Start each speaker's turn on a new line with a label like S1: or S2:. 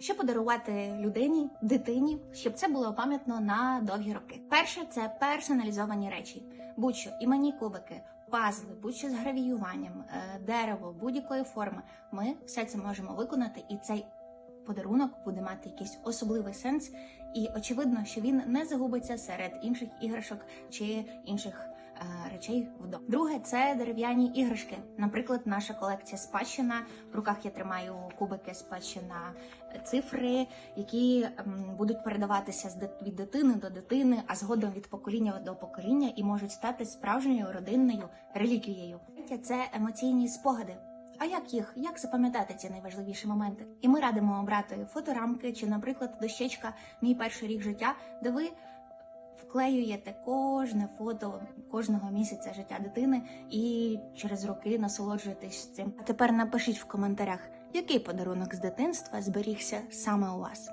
S1: Що подарувати людині, дитині, щоб це було пам'ятно на довгі роки? Перше це персоналізовані речі, будь-що іменні кубики, пазли, будь-що з гравіюванням, е, дерево, будь-якої форми. Ми все це можемо виконати, і цей подарунок буде мати якийсь особливий сенс. І очевидно, що він не загубиться серед інших іграшок чи інших речей вдома. Друге це дерев'яні іграшки. Наприклад, наша колекція спадщина. В руках я тримаю кубики спадщина е, цифри, які будуть передаватися від дитини до дитини, а згодом від покоління до покоління і можуть стати справжньою родинною реліквією. Це емоційні спогади. А як їх, як запам'ятати ці найважливіші моменти? І ми радимо обрати фоторамки чи, наприклад, дощечка Мій перший рік життя, де ви вклеюєте кожне фото кожного місяця життя дитини і через роки насолоджуєтесь цим. А тепер напишіть в коментарях, який подарунок з дитинства зберігся саме у вас.